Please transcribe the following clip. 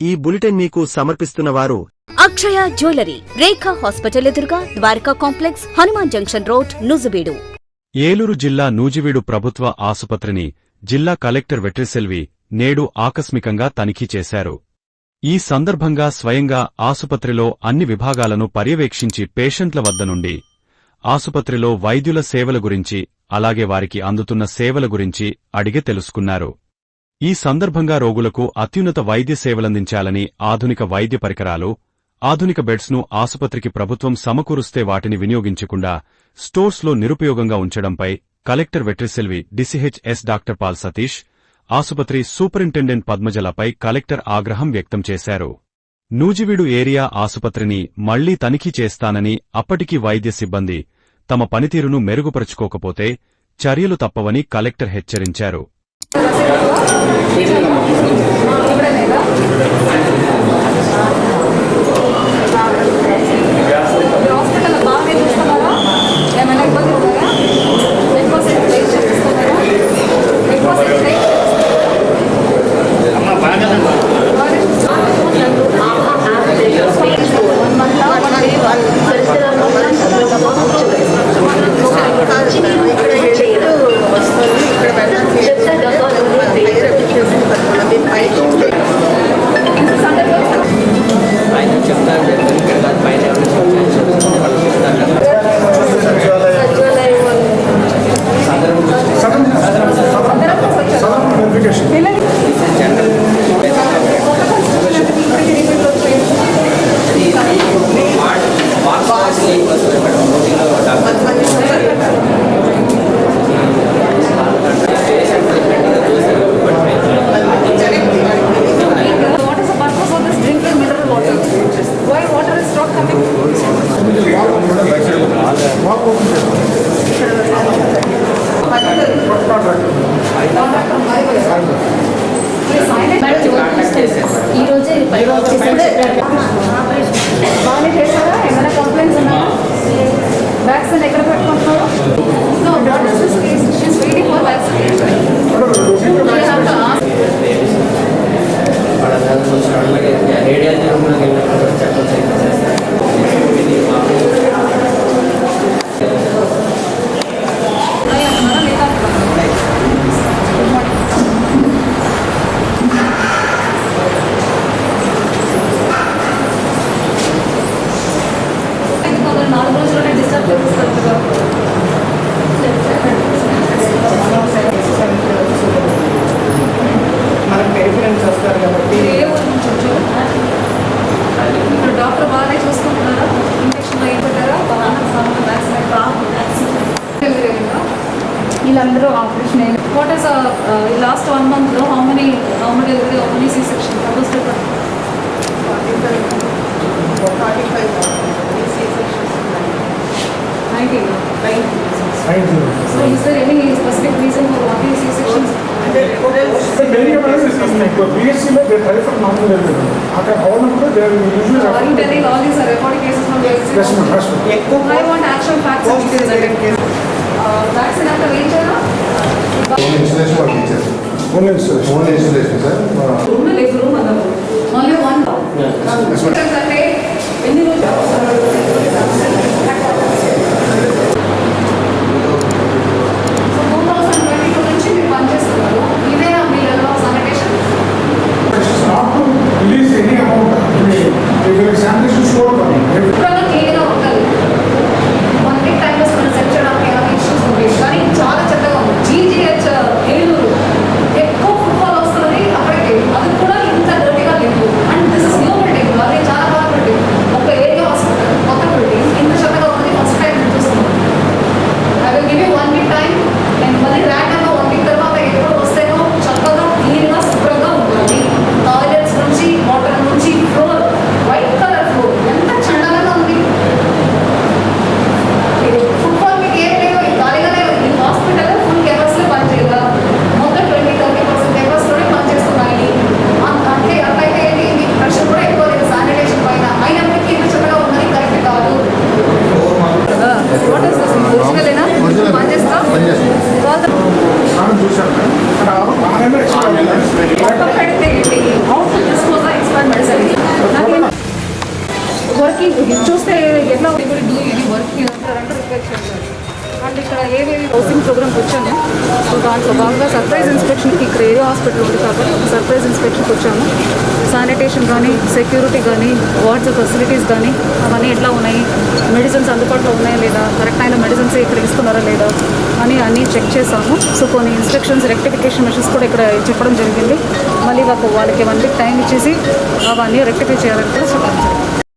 ఈ బులెటిన్ మీకు సమర్పిస్తున్న వారు అక్షయ జ్యువెలరీ రేఖా హాస్పిటల్ ఎదురుగా Dwaraka complex Hanuman junction road Nuzvid Eluru జిల్లా నూజివీడు ప్రభుత్వ ఆసుపత్రిని జిల్లా కలెక్టర్ వెట్రిసెల్వి నేడు ఆకస్మికంగా తనిఖీ చేశారు. ఈ సందర్భంగా స్వయంగా ఆసుపత్రిలో అన్ని విభాగాలను పర్యవేక్షించి పేషెంట్ల వద్ద నుండి ఆసుపత్రిలో వైద్యుల సేవల గురించి అలాగే వారికి అందుతున్న సేవల గురించి అడిగి తెలుసుకున్నారు. ఈ సందర్భంగా రోగులకు అత్యున్నత వైద్య సేవలందించాలని ఆధునిక వైద్య పరికరాలు ఆధునిక బెడ్స్ను ఆసుపత్రికి ప్రభుత్వం సమకూరుస్తే వాటిని వినియోగించకుండా స్టోర్స్లో నిరుపయోగంగా ఉంచడంపై collector Vetriselvi DCHS doctor Paul Satish ఆసుపత్రి సూపరింటెండెంట్ పద్మజలపై కలెక్టర్ ఆగ్రహం వ్యక్తం చేశారు. నూజివీడు ఏరియా ఆసుపత్రిని మళ్ళీ తనిఖీ చేస్తానని అప్పటికీ వైద్య సిబ్బంది తమ పనితీరును మెరుగుపరుచుకోకపోతే చర్యలు తప్పవని కలెక్టర్ హెచ్చరించారు. ¿Qué es. Coming? ఈ రోజే బాగానే చేశారా ఏమైనా కంప్లైంట్స్ ఉన్నాయా వ్యాక్సిన్ ఎక్కడ పెట్టుకుంటున్నారు వస్తారు కాబట్టి డాక్టర్ బాగానే చూసుకుంటున్నారా? ఇంజక్షన్ వీళ్ళందరూ ఆపరేషన్ అయిన వాట్ ఈస్ లాస్ట్ వన్ మంత్లో how many normal delivery how many C section so is there any specific reason for what ఈ C many analysis is like, but BSc may get high from normal level. At a hall number, they are usually... So are you telling all these reporting cases from BSc? Yes, ma'am. Yes, ma'am. I want actual facts of these cases. That's enough to reach out? Only installation or teacher? Only installation. Only installation, sir. Room like room, Only one. Yes, ma'am. Yes, ma'am. Working చూస్తే ఎట్లా working అంటారు అంటే reflection and ఇక్కడ ఏవేవి housing ప్రోగ్రామ్కి వచ్చాము so దాంట్లో భాగంగా సర్ప్రైజ్ ఇన్స్పెక్షన్కి ఇక్కడ ఏరియా హాస్పిటల్ ఉంది కాబట్టి సర్ప్రైజ్ ఇన్స్పెక్షన్కి వచ్చాము. శానిటేషన్ కానీ సెక్యూరిటీ కానీ వార్డ్స్ ఫెసిలిటీస్ కానీ అవన్నీ ఎట్లా ఉన్నాయి మెడిసిన్స్ అందుబాటులో ఉన్నాయా లేదా కరెక్ట్ అయిన మెడిసిన్స్ ఇక్కడ ఇస్తున్నారా లేదా అని అన్నీ చెక్ చేసాము సో కొన్ని ఇన్స్ట్రక్షన్స్ రెక్టిఫికేషన్ మెషర్స్ కూడా ఇక్కడ చెప్పడం జరిగింది. మళ్ళీ వాళ్ళకి వాళ్ళకి వన్ వీక్ టైం ఇచ్చేసి అవన్నీ రెక్టిఫై చేయాలని కూడా చెప్పడం జరిగింది